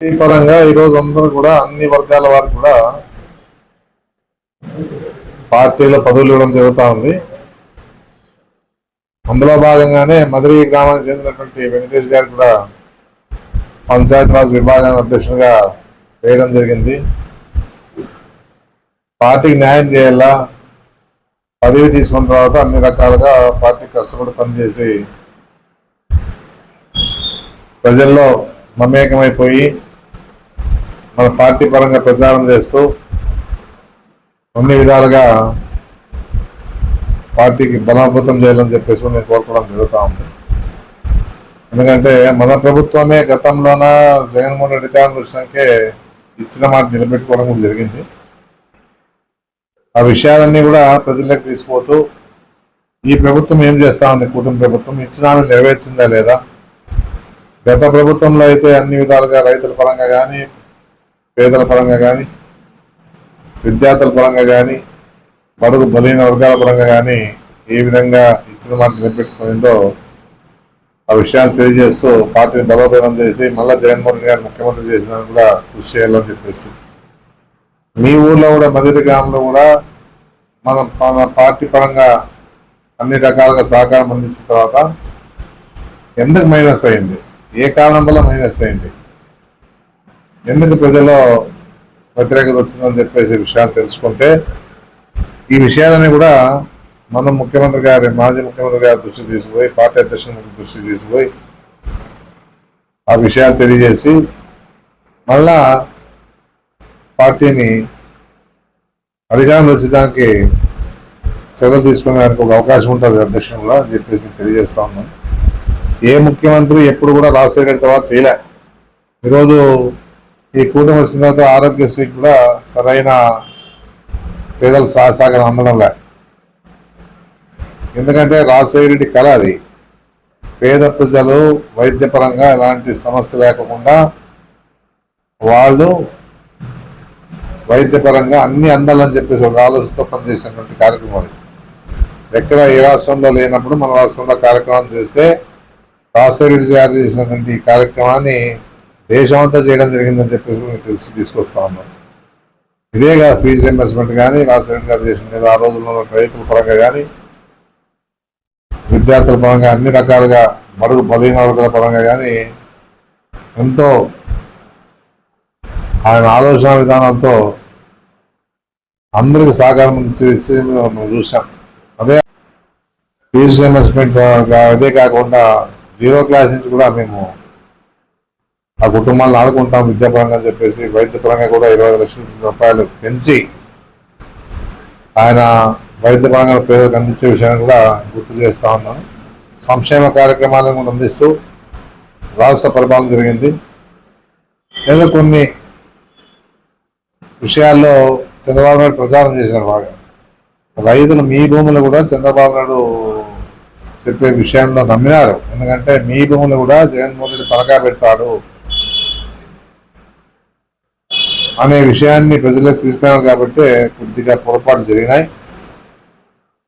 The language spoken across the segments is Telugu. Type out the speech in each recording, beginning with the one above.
ఈ పరంగా ఈరోజు అందరూ కూడా అన్ని వర్గాల వారు కూడా పార్టీలో పదవులు ఇవ్వడం జరుగుతూ ఉంది. అందులో భాగంగానే మధురి గ్రామానికి చెందినటువంటి వెంకటేష్ గారు కూడా పంచాయతీరాజ్ విభాగాన్ని అధ్యక్షుడిగా వేయడం జరిగింది. పార్టీకి న్యాయం చేయాలా? పదవి తీసుకున్న తర్వాత అన్ని రకాలుగా పార్టీ కష్టపడి పనిచేసి ప్రజల్లో మమేకమైపోయి మన పార్టీ పరంగా ప్రచారం చేస్తూ అన్ని విధాలుగా పార్టీకి బలోపేతం చేయాలని చెప్పేసి నేను కోరుకోవడం జరుగుతూ ఉంది. ఎందుకంటే మన ప్రభుత్వమే గతంలోన జగన్మోహన్ రెడ్డి గారి సంఖ్య ఇచ్చిన మాట నిలబెట్టుకోవడం కూడా జరిగింది. ఆ విషయాలన్నీ కూడా ప్రజలకు తీసిపోతూ ఈ ప్రభుత్వం ఏం చేస్తా ఉంది? కుటుంబ ప్రభుత్వం ఇచ్చిన హామీ నెరవేర్చిందా లేదా? గత ప్రభుత్వంలో అయితే అన్ని విధాలుగా రైతుల పరంగా కానీ పేదల పరంగా కానీ విద్యార్థుల పరంగా కానీ బడుగు బలహీన వర్గాల పరంగా కానీ ఏ విధంగా ఇచ్చిన మాట నిలబెట్టుకుందో ఆ విషయాన్ని తెలియజేస్తూ పార్టీని బలోపేతం చేసి మళ్ళా జగన్మోహన్ రెడ్డి గారిని ముఖ్యమంత్రి చేసినందుకు కూడా కృషి చేయాలని చెప్పేసి. మీ ఊర్లో కూడా మదిరి గ్రామంలో కూడా మన మన పార్టీ పరంగా అన్ని రకాలుగా సహకారం అందించిన తర్వాత ఎందుకు మైనస్ అయింది? ఏ కారణం వల్ల మైనస్ అయింది? ఎందుకు ప్రజల్లో వ్యతిరేకత వచ్చిందని చెప్పేసి విషయాలు తెలుసుకుంటే ఈ విషయాలని కూడా మనం ముఖ్యమంత్రి గారి మాజీ ముఖ్యమంత్రి గారి దృష్టికి తీసుకుపోయి పార్టీ అధ్యక్షుల దృష్టికి తీసుకుపోయి ఆ విషయాలు తెలియజేసి మళ్ళా పార్టీని అధికారంలో వచ్చేదానికి సెలవు తీసుకునేదానికి ఒక అవకాశం ఉంటుంది అధ్యక్షులు అని చెప్పేసి తెలియజేస్తా ఉన్నాను. ఏ ముఖ్యమంత్రి ఎప్పుడు కూడా రాజశేఖర్ తర్వాత చేయలే. ఈరోజు ఈ కూటమి వచ్చిన తర్వాత ఆరోగ్యశ్రీ కూడా సరైన పేదలు సహసాగరం అందడంలే. ఎందుకంటే రాజశేఖర కళ అది. పేద ప్రజలు వైద్యపరంగా ఎలాంటి సమస్య లేకుండా వాళ్ళు వైద్యపరంగా అన్ని అందాలని చెప్పేసి ఒక ఆలోచనతో పనిచేసినటువంటి కార్యక్రమం అది. ఎక్కడ ఏ రాష్ట్రంలో లేనప్పుడు మన రాష్ట్రంలో కార్యక్రమం చేస్తే రాజశేఖర గారు చేసినటువంటి కార్యక్రమాన్ని దేశం అంతా చేయడం జరిగిందని చెప్పేసి మీకు తెలిసి తీసుకొస్తా ఉన్నాం. ఇదే కాదు ఫీజు రింబర్స్మెంట్ కానీ రాజశేఖర్ గారు చేసిన మీద ఆ రోజుల్లో రైతుల పరంగా కానీ విద్యార్థుల పరంగా అన్ని రకాలుగా మరుగు బలహీన వర్గాల పరంగా కానీ ఎంతో ఆయన ఆలోచన విధానంతో అందరికి సహకారం చేసి మనం చూసాం అదే ఫీజు రింబర్స్మెంట్ అదే కాకుండా జీరో క్లాస్ నుంచి కూడా మేము ఆ కుటుంబాలను ఆడుకుంటాం విద్యాపరంగా అని చెప్పేసి వైద్యపరంగా కూడా ఇరవై ఐదు లక్షల రూపాయలు పెంచి ఆయన వైద్యపరంగా పేదలకు అందించే విషయాన్ని కూడా గుర్తు చేస్తా ఉన్నాను. సంక్షేమ కార్యక్రమాలను కూడా అందిస్తూ రాష్ట్ర పరిపాలన జరిగింది. ఏదో కొన్ని విషయాల్లో చంద్రబాబు నాయుడు ప్రచారం చేశారు బాగా. రైతులు మీ భూములు కూడా చంద్రబాబు నాయుడు చెప్పే విషయంలో నమ్మినారు. ఎందుకంటే మీ భూములు కూడా జగన్మోహన్ రెడ్డి తనఖా పెడతాడు. అనే విషయాన్ని ప్రజలకు తీసుకున్నారు కాబట్టి కొద్దిగా పొరపాటు జరిగినాయి.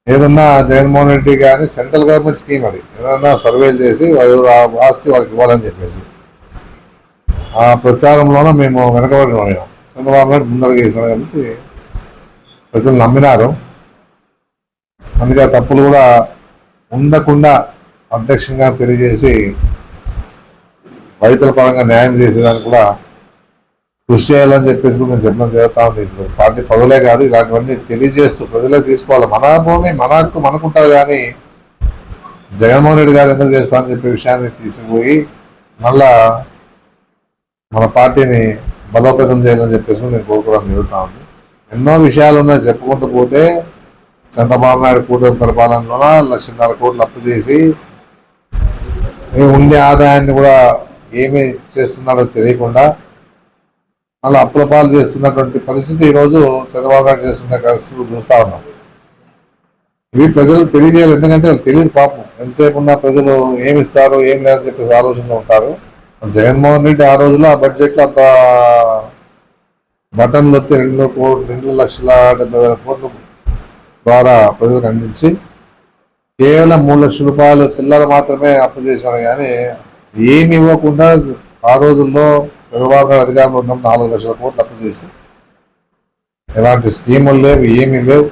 ఏదన్నా జగన్మోహన్ రెడ్డి కానీ సెంట్రల్ గవర్నమెంట్ స్కీమ్ అది. ఏదన్నా సర్వేలు చేసి ఆ ఆస్తి వాళ్ళకి ఇవ్వాలని చెప్పేసి. ఆ ప్రచారంలోన మేము వెనకబడిన ఉన్నాం. చంద్రబాబు నాయుడు ముందరగా వేసినాం కాబట్టి ప్రజలు నమ్మినారు. అందుకే తప్పులు కూడా ఉండకుండా అధ్యక్షంగా తెలియజేసి రైతుల పరంగా న్యాయం చేసేదానికి కూడా కృషి చేయాలని చెప్పేసి కూడా నేను చెప్పడం జరుగుతా ఉంది. ఇప్పుడు పార్టీ పదవులే కాదు ఇలాంటివన్నీ తెలియజేస్తూ ప్రజలకు తీసుకోవాలి. మన భూమి మన హక్కు మనకుంటుంది కానీ జగన్మోహన్ రెడ్డి గారు ఎందుకు చేస్తా అని చెప్పే విషయాన్ని తీసుకుపోయి మళ్ళా మన పార్టీని బలోపేతం చేయాలని చెప్పేసి నేను కోరుకోవడం జరుగుతూ ఉంది. ఎన్నో విషయాలు ఉన్నాయి చెప్పుకుంటూ పోతే చంద్రబాబు నాయుడు కూటమి పరిపాలనలో లక్షన్నర కోట్లు అప్పు చేసి ఉండే ఆదాయాన్ని కూడా ఏమి చేస్తున్నాడో తెలియకుండా మళ్ళీ అప్పుల పాలు చేస్తున్నటువంటి పరిస్థితి ఈరోజు చంద్రబాబు నాయుడు చేస్తున్న పరిస్థితులు చూస్తూ ఉన్నాం. ఇవి ప్రజలకు తెలియజేయాలి ఎందుకంటే తెలియదు పాపం. ఎంతసేపు ఉన్న ప్రజలు ఏమి ఇస్తారు ఏం లేదని చెప్పేసి ఆలోచనలో ఉంటారు. జగన్మోహన్ రెడ్డి ఆ రోజుల్లో ఆ బడ్జెట్లో అంత బటన్లు వచ్చి రెండు కోట్లు రెండు లక్షల డెబ్బై వేల కోట్ల ద్వారా ప్రజలకు అందించి కేవలం మూడు లక్షల రూపాయలు చిల్లర మాత్రమే అప్పు చేశాడు. కానీ ఏమి ఇవ్వకుండా ఆ రోజుల్లో చంద్రబాబు నాయుడు అధికారంలో ఉన్నప్పుడు నాలుగు లక్షల కోట్లు అప్పు చేసి ఎలాంటి స్కీములు లేవు ఏమీ లేవు.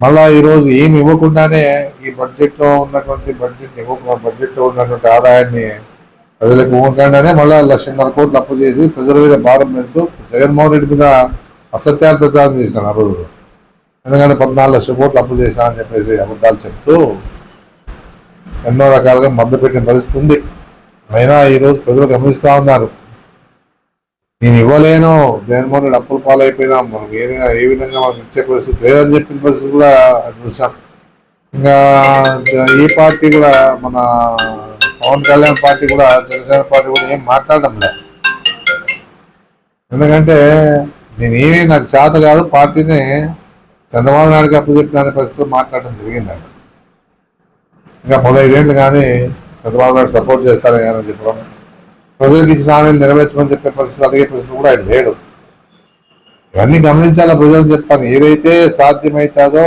మళ్ళా ఈరోజు ఏమి ఇవ్వకుండానే ఈ బడ్జెట్లో ఉన్నటువంటి బడ్జెట్ ఇవ్వకుండా బడ్జెట్లో ఉన్నటువంటి ఆదాయాన్ని ప్రజలకు ఇవ్వకుండానే మళ్ళా లక్షన్నర కోట్లు అప్పు చేసి ప్రజల మీద భారం పెడుతూ జగన్మోహన్ రెడ్డి మీద అసత్యాలు ప్రచారం చేసినాను ఆ రోజు. ఎందుకంటే పద్నాలుగు లక్షల కోట్లు అప్పు చేశాను అని చెప్పేసి అబద్ధాలు చెప్తూ ఎన్నో రకాలుగా మద్దతు పెట్టిన పరిస్థితి ఉంది. అయినా ఈరోజు ప్రజలు గమనిస్తూ ఉన్నారు. నేను ఇవ్వలేను జగన్మోహన్ రెడ్డి అప్పులు పాలైపోయినా మనం ఏ విధంగా ఏ విధంగా మాకు ఇచ్చే పరిస్థితి లేదని చెప్పిన పరిస్థితి కూడా చూసాం. ఇంకా ఈ పార్టీ కూడా మన పవన్ కళ్యాణ్ పార్టీ కూడా జనసేన పార్టీ కూడా ఏం మాట్లాడడం లేదు. ఎందుకంటే నేనేమి నాకు చేత కాదు పార్టీని చంద్రబాబు నాయుడుకి అప్పచెప్పిన అనే పరిస్థితిలో మాట్లాడడం జరిగింది ఇంకా పదహైదేళ్ళు కానీ చంద్రబాబు నాయుడు సపోర్ట్ చేస్తారని చెప్పడం ప్రజలకు ఇచ్చిన హామీలు నెరవేర్చమని చెప్పే పరిస్థితి అడిగే పరిస్థితి కూడా ఆయన లేడు. ఇవన్నీ గమనించాలా ప్రజలు చెప్పాను ఏదైతే సాధ్యమవుతుందో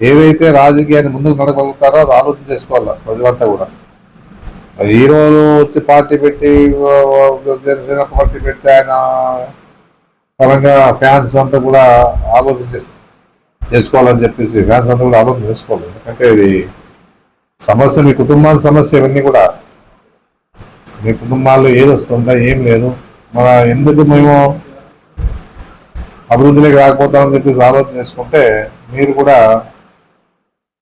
ఏదైతే రాజకీయాన్ని ముందుకు నడగలుగుతారో అది ఆలోచన చేసుకోవాలి ప్రజలంతా కూడా. అది ఈ రోజు వచ్చి పార్టీ పెట్టి జనసేన పార్టీ పెట్టి ఆయన పరంగా ఫ్యాన్స్ అంతా కూడా ఆలోచన చేసుకోవాలని చెప్పేసి ఫ్యాన్స్ అంతా కూడా ఆలోచన చేసుకోవాలి. ఎందుకంటే ఇది సమస్య మీ కుటుంబాల సమస్య ఇవన్నీ కూడా మీ కుటుంబాల్లో ఏది వస్తుందా ఏం లేదు. మన ఎందుకు మేము అభివృద్ధిలోకి రాకపోతామని చెప్పేసి ఆలోచన చేసుకుంటే మీరు కూడా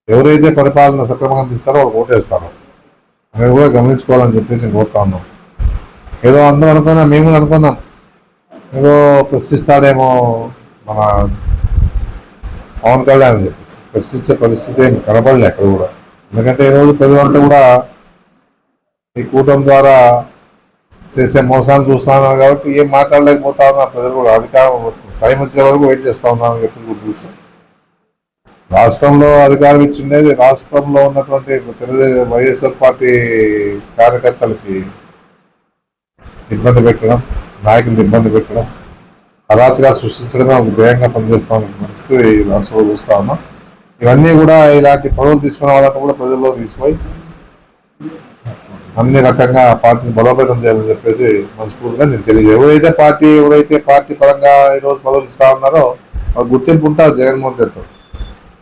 ఎవరైతే పరిపాలన సక్రమంగా తీస్తారో వాళ్ళు ఓటేస్తారు. అనేది కూడా గమనించుకోవాలని చెప్పేసి నేను కోరుతా ఉన్నాం ఏదో అందరం అనుకున్నాం మేము కూడా అనుకున్నాం ఏదో ప్రశ్నిస్తాడేమో మన పవన్ కళ్యాణ్ అని చెప్పేసి. ప్రశ్నించే పరిస్థితి ఏం కనపడలే అక్కడ కూడా. ఎందుకంటే ఈరోజు ప్రజలంతా కూడా ఈ కూటమి ద్వారా చేసే మోసాలు చూస్తున్నారు కాబట్టి ఏం మాట్లాడలేకపోతా ఉన్నా ప్రజలు కూడా అధికారం టైం వచ్చే వరకు వెయిట్ చేస్తా ఉన్నారని చెప్పి కూడా తెలుసు. రాష్ట్రంలో అధికారం ఇచ్చిండేది రాష్ట్రంలో ఉన్నటువంటి తెలుగుదేశం వైఎస్ఆర్ పార్టీ కార్యకర్తలకి ఇబ్బంది పెట్టడం నాయకులను ఇబ్బంది పెట్టడం అరాచకాలు సృష్టించడమే ఒక ధ్యేయంగా పనిచేస్తా ఉన్న పరిస్థితి రాష్ట్రంలో చూస్తా ఉన్నాం. ఇవన్నీ కూడా ఇలాంటి పనులు తీసుకునే వాళ్ళని కూడా ప్రజల్లో తీసుకుపోయి అన్ని రకంగా పార్టీని బలోపేతం చేయాలని చెప్పేసి మనస్ఫూర్తిగా నేను తెలియజేయ ఎవరైతే పార్టీ ఎవరైతే పార్టీ పరంగా ఈరోజు పదవులు ఇస్తా ఉన్నారో వాళ్ళు గుర్తింపు ఉంటారు జగన్మోహన్ రెడ్డితో.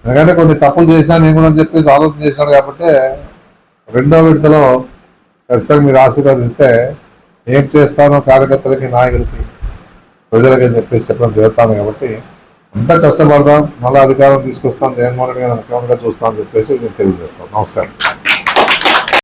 ఎందుకంటే కొన్ని తప్పులు చేసినా నేను కూడా అని చెప్పేసి ఆలోచన చేసినాడు కాబట్టి రెండో విడతలో ఖచ్చితంగా మీరు ఆశీర్వాదిస్తే ఏం చేస్తానో కార్యకర్తలకి నాయకులకి ప్రజలకి అని చెప్పేసి చెప్పడం జరుగుతుంది కాబట్టి అంతా కష్టపడదాం మళ్ళీ అధికారం తీసుకొస్తాం జగన్మోహన్ రెడ్డి గారు ముఖ్యమంత్రిగా చూస్తామని చెప్పేసి నేను తెలియజేస్తాను. నమస్కారం.